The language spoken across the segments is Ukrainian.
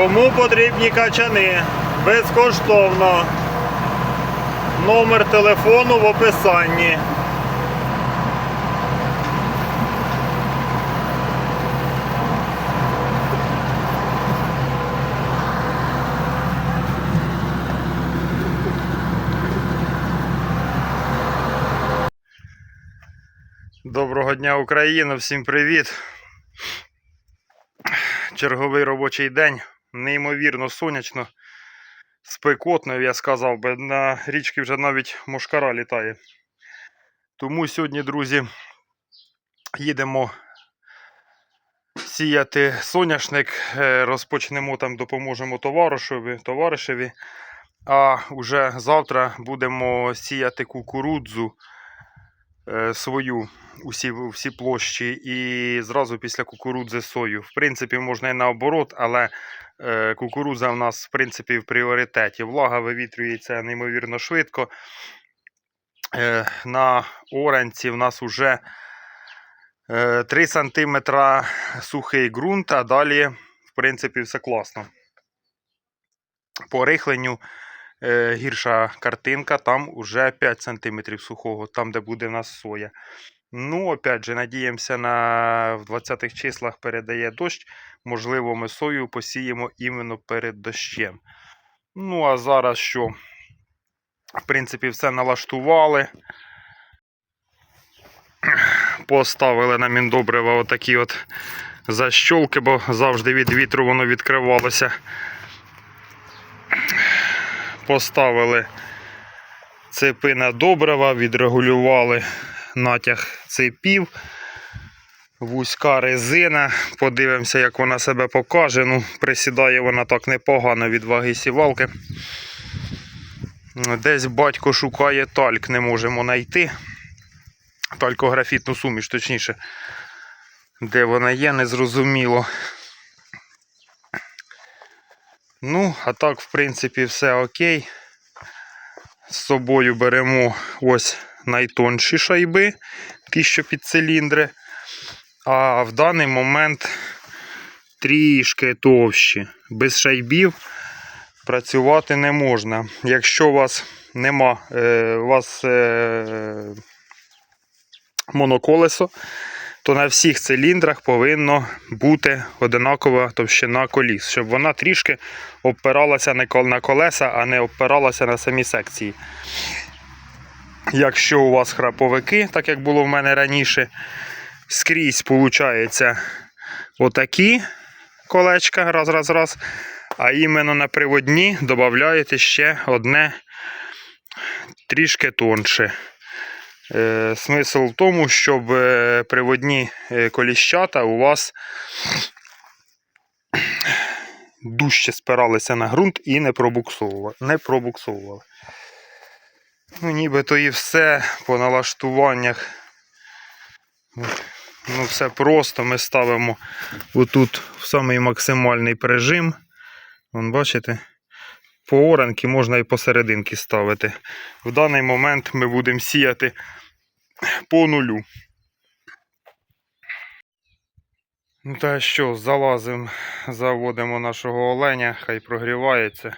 Кому потрібні качани? Безкоштовно. Номер телефону в описанні. Доброго дня, Україна! Всім привіт! Черговий робочий день. Неймовірно сонячно, спекотно, я сказав би. На річці вже навіть мошкара літає. Тому сьогодні, друзі, їдемо сіяти соняшник. Е, Розпочнемо там, допоможемо товаришеві, товаришеві. А вже завтра будемо сіяти кукурудзу е, свою усі, всі площі і зразу після кукурудзи сою. В принципі, можна і наоборот, але е, кукурудза в нас в принципі в пріоритеті. Влага вивітрюється неймовірно швидко. Е, на оранці в нас вже е, 3 см сухий ґрунт, а далі, в принципі, все класно. По рихленню гірша картинка, там уже 5 см сухого, там, де буде в нас соя. Ну, опять же, надіємося на в 20-х числах передає дощ. Можливо, ми сою посіємо іменно перед дощем. Ну, а зараз що? В принципі, все налаштували. Поставили на міндобрива отакі от защолки, бо завжди від вітру воно відкривалося. Поставили цепи на добрива, відрегулювали натяг цепів. Вузька резина. Подивимося, як вона себе покаже. Ну, присідає вона так непогано від ваги сівалки. Десь батько шукає тальк, не можемо знайти. Талькографітну суміш, точніше. Де вона є, незрозуміло. Ну, а так, в принципі, все окей. З собою беремо ось найтонші шайби, ті, що під циліндри. А в даний момент трішки товщі. Без шайбів працювати не можна. Якщо у вас нема, е, у вас е, моноколесо, то на всіх циліндрах повинно бути одинакова товщина коліс, щоб вона трішки опиралася на колеса, а не опиралася на самі секції. Якщо у вас храповики, так як було в мене раніше, скрізь виходить отакі колечка, раз, раз, раз. А іменно на приводні додаєте ще одне трішки тонше. Е, смисл в тому, щоб е, приводні е, коліщата у вас дужче спиралися на ґрунт і не пробуксовували. Не пробуксовували. Ну, нібито і все по налаштуваннях. Ну, все просто. Ми ставимо отут в самий максимальний прижим. Вон, бачите? По оранки можна і посерединки ставити. В даний момент ми будемо сіяти по нулю. Ну та що, залазимо, заводимо нашого оленя, хай прогрівається.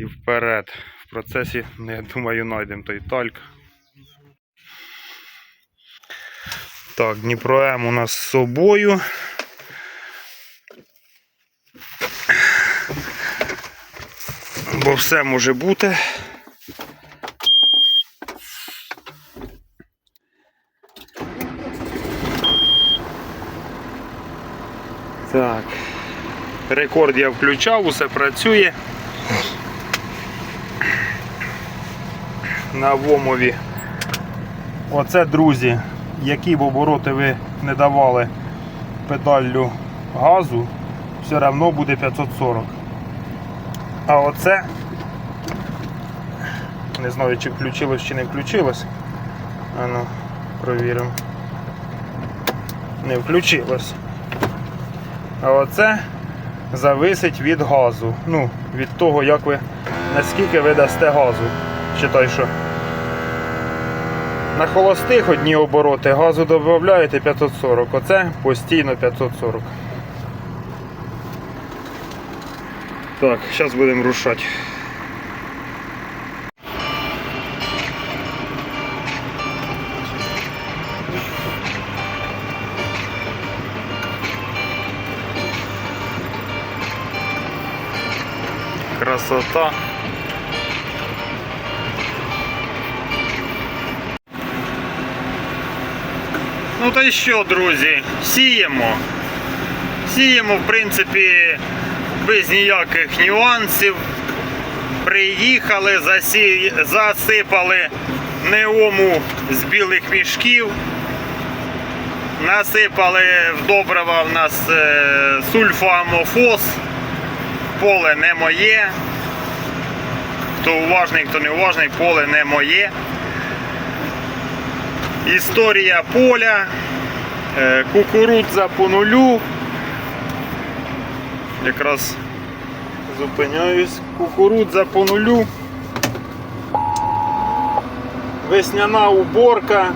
І вперед. В процесі, я думаю, знайдемо той тальк. Так, Дніпро М у нас з собою. Бо все може бути. Так. Рекорд я включав, усе працює. На вомові. Оце, друзі, які б обороти ви не давали педаллю газу, все одно буде 540. А оце, не знаю, чи включилось, чи не включилось. А ну, провіримо. Не включилось. А оце зависить від газу. Ну, від того, як ви, наскільки ви дасте газу. Читай, що. На холостих одні обороти газу додаєте 540. Оце постійно 540. Так, зараз будемо рушати. Красота. Ну то й що, друзі, сіємо. Сіємо, в принципі, Без ніяких нюансів. Приїхали, засі... засипали неому з білих мішків. Насипали в добрива в нас е, сульфоамофос. Поле не моє. Хто уважний, хто не уважний, поле не моє. Історія поля. Е, Кукурудза по нулю. Якраз зупиняюсь. Кукурудза по нулю. Весняна уборка.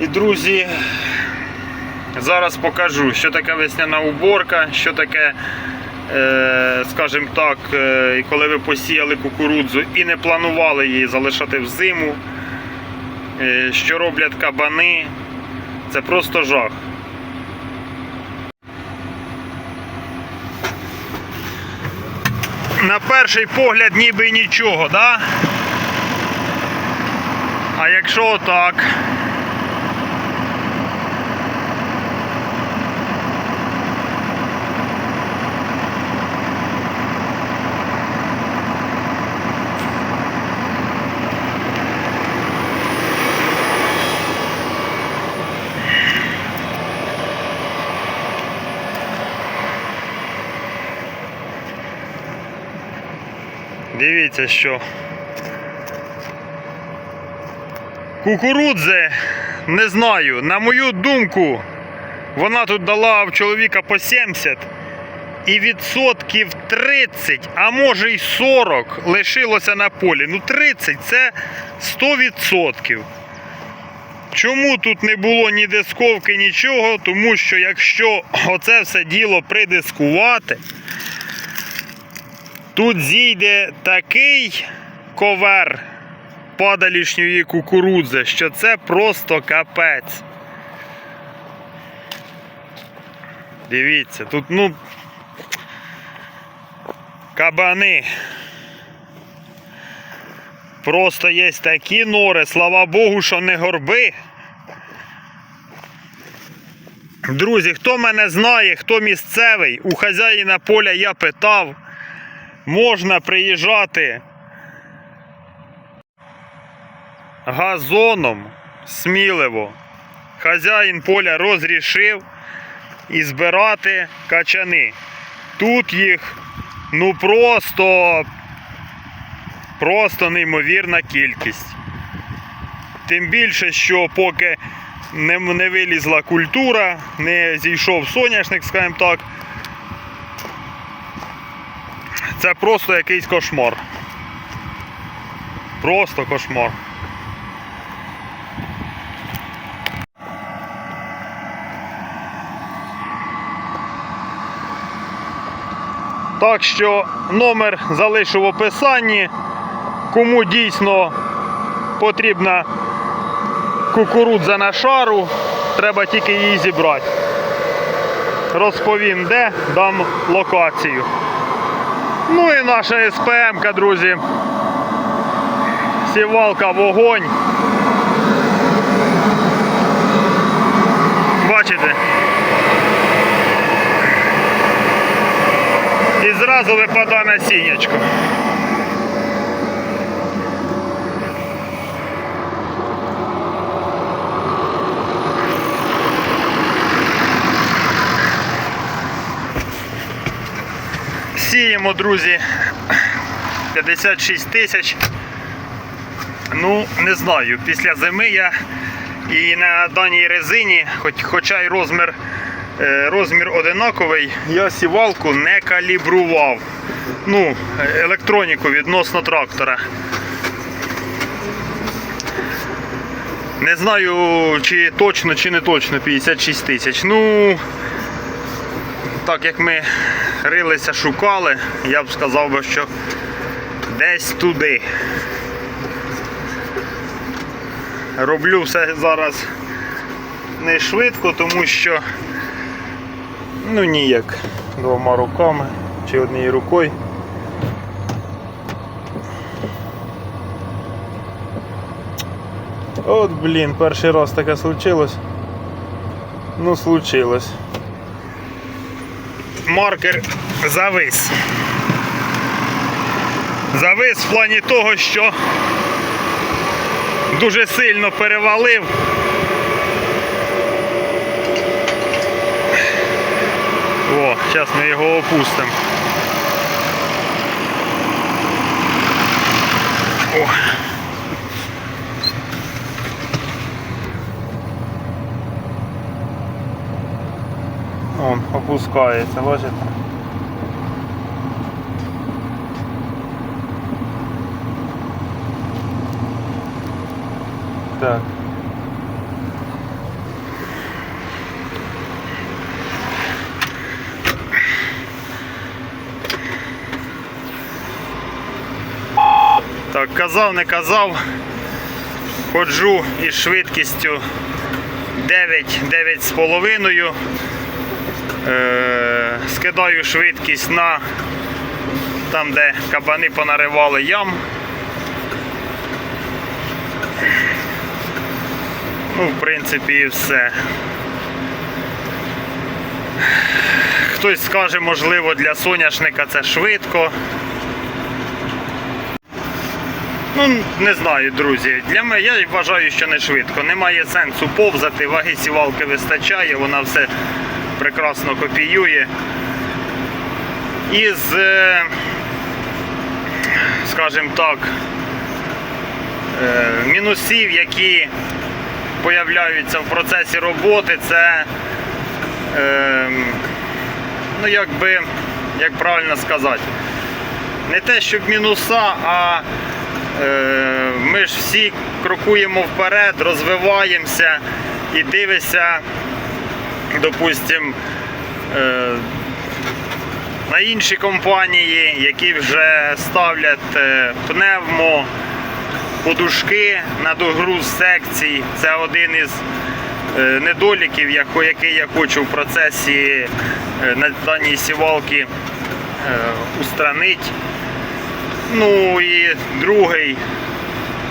І друзі, зараз покажу, що таке весняна уборка, що таке, е, скажімо так, е, коли ви посіяли кукурудзу і не планували її залишати в зиму, е, що роблять кабани. Це просто жах. На перший погляд ніби нічого, да? А якщо так. Дивіться, що кукурудзи, не знаю, на мою думку, вона тут дала в чоловіка по 70 і відсотків 30, а може й 40 лишилося на полі. Ну 30 це 100%. Чому тут не було ні дисковки, нічого? Тому що якщо оце все діло придискувати, Тут зійде такий ковер падалішньої кукурудзи, що це просто капець. Дивіться, тут ну кабани. Просто є такі нори, слава Богу, що не горби. Друзі, хто мене знає, хто місцевий, у хазяїна поля я питав можна приїжджати газоном сміливо. Хазяїн поля розрішив і збирати качани. Тут їх ну просто, просто неймовірна кількість. Тим більше, що поки не, не вилізла культура, не зійшов соняшник, скажімо так, це просто якийсь кошмар. Просто кошмар. Так що номер залишу в описанні. Кому дійсно потрібна кукурудза на шару, треба тільки її зібрати. Розповім де, дам локацію. Ну і наша СПМ, друзі. Сівалка вогонь. Бачите? І зразу випадає насіннячко. Сіємо, друзі, 56 тисяч. Ну, не знаю, після зими я і на даній резині, хоч, хоча й розмір, е, розмір одинаковий, я сівалку не калібрував. Ну, електроніку відносно трактора. Не знаю, чи точно, чи не точно 56 тисяч. Ну, так як ми рилися, шукали, я б сказав би, що десь туди. Роблю все зараз не швидко, тому що ну ніяк двома руками чи однією рукою. От блін, перший раз таке случилось. Ну, случилось. Маркер завис. Завис в плані того, що дуже сильно перевалив. О, зараз ми його опустимо. О. опускається, бачите? Так. Так, казав, не казав. Ходжу із швидкістю 9, 9 з половиною. Е, скидаю швидкість на там, де кабани понаривали ям. Ну, в принципі, і все. Хтось скаже, можливо, для соняшника це швидко. Ну, не знаю, друзі. Для мене я вважаю, що не швидко. Немає сенсу повзати, ваги сівалки вистачає, вона все прекрасно копіює. Із, е, скажімо так, е, мінусів, які появляються в процесі роботи, це, е, ну якби, як правильно сказати, не те, щоб мінуса, а ми ж всі крокуємо вперед, розвиваємося і дивишся, допустим, е, на інші компанії, які вже ставлять е, пневмо, подушки на догруз секцій. Це один із е, недоліків, який я хочу в процесі на даній сівалки устранити. Ну і другий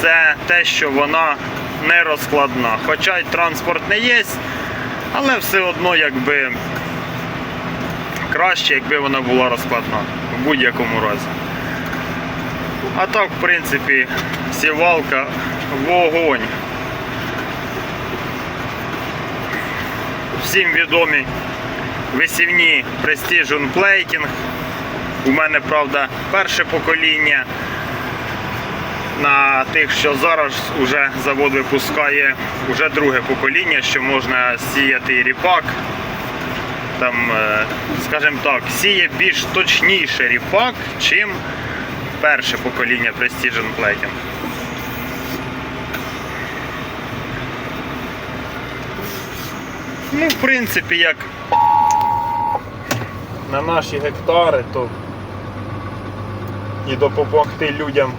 це те, що вона не розкладна. Хоча й транспорт не є, але все одно якби краще, якби вона була розкладна в будь-якому разі. А так, в принципі, сівалка вогонь. Всім відомі висівні Precision Plating. У мене, правда, перше покоління. На тих, що зараз вже завод випускає вже друге покоління, що можна сіяти ріпак. Там, е, скажімо так, сіє більш точніше ріпак, чим перше покоління Precision Plating. Ну, в принципі, як на наші гектари, то і допомогти людям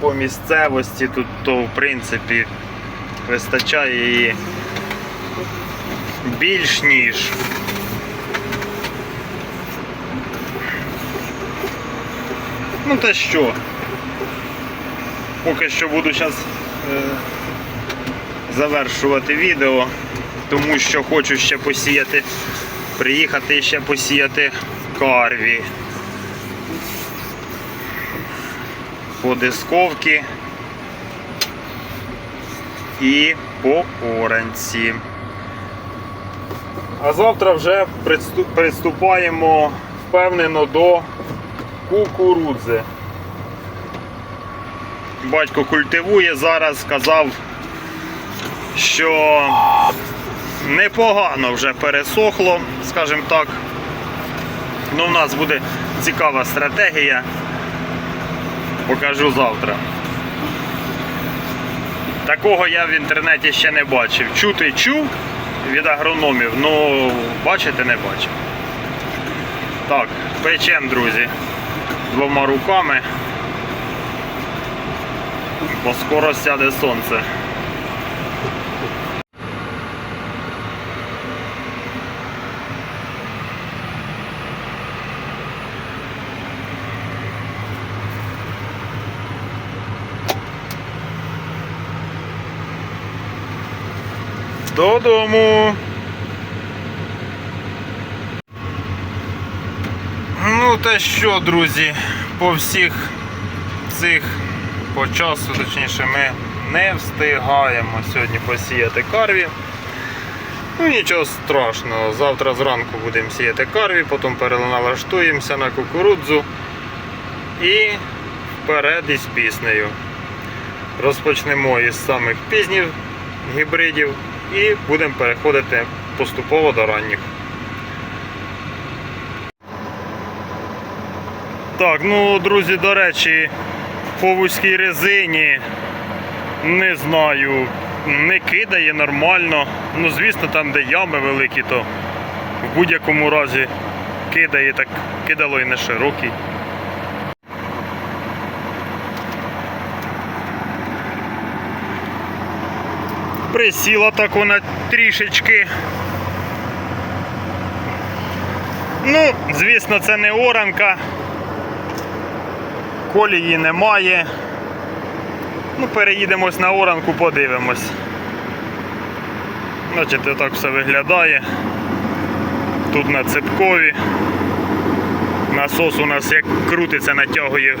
по місцевості тут, то в принципі вистачає її більш ніж. Ну та що? Поки що буду зараз е, завершувати відео, тому що хочу ще посіяти, приїхати ще посіяти карві. По дисковці і по оранці. А завтра вже приступаємо впевнено до кукурудзи. Батько культивує зараз, сказав, що непогано вже пересохло, скажімо так. Ну, у нас буде цікава стратегія. Покажу завтра. Такого я в інтернеті ще не бачив. Чути чув від агрономів, ну бачити не бачив. Так, печем, друзі. Двома руками. Бо скоро сяде сонце. Додому. Ну, та що, друзі, по всіх цих по часу, точніше, ми не встигаємо сьогодні посіяти карві. Ну нічого страшного, завтра зранку будемо сіяти карві, потім переналаштуємося на кукурудзу і вперед із піснею. Розпочнемо із самих пізніх гібридів і будемо переходити поступово до ранніх. Так, ну, друзі, до речі, по вузькій резині не знаю, не кидає нормально. Ну, звісно, там, де ями великі, то в будь-якому разі кидає, так кидало і не широкий. Присіла так вона трішечки. Ну, звісно, це не оранка. Колії немає. Ну, переїдемось на оранку, подивимось. Значить, отак все виглядає. Тут на цепкові. Насос у нас як крутиться, натягує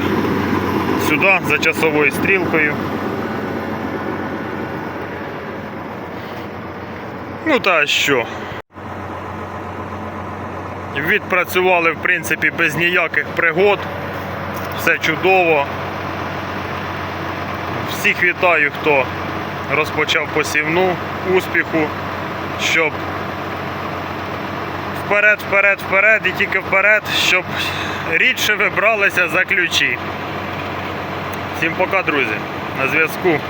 сюди за часовою стрілкою. Ну та що? Відпрацювали, в принципі, без ніяких пригод. Все чудово. Всіх вітаю, хто розпочав посівну успіху, щоб вперед, вперед, вперед і тільки вперед, щоб рідше вибралися за ключі. Всім пока, друзі. На зв'язку.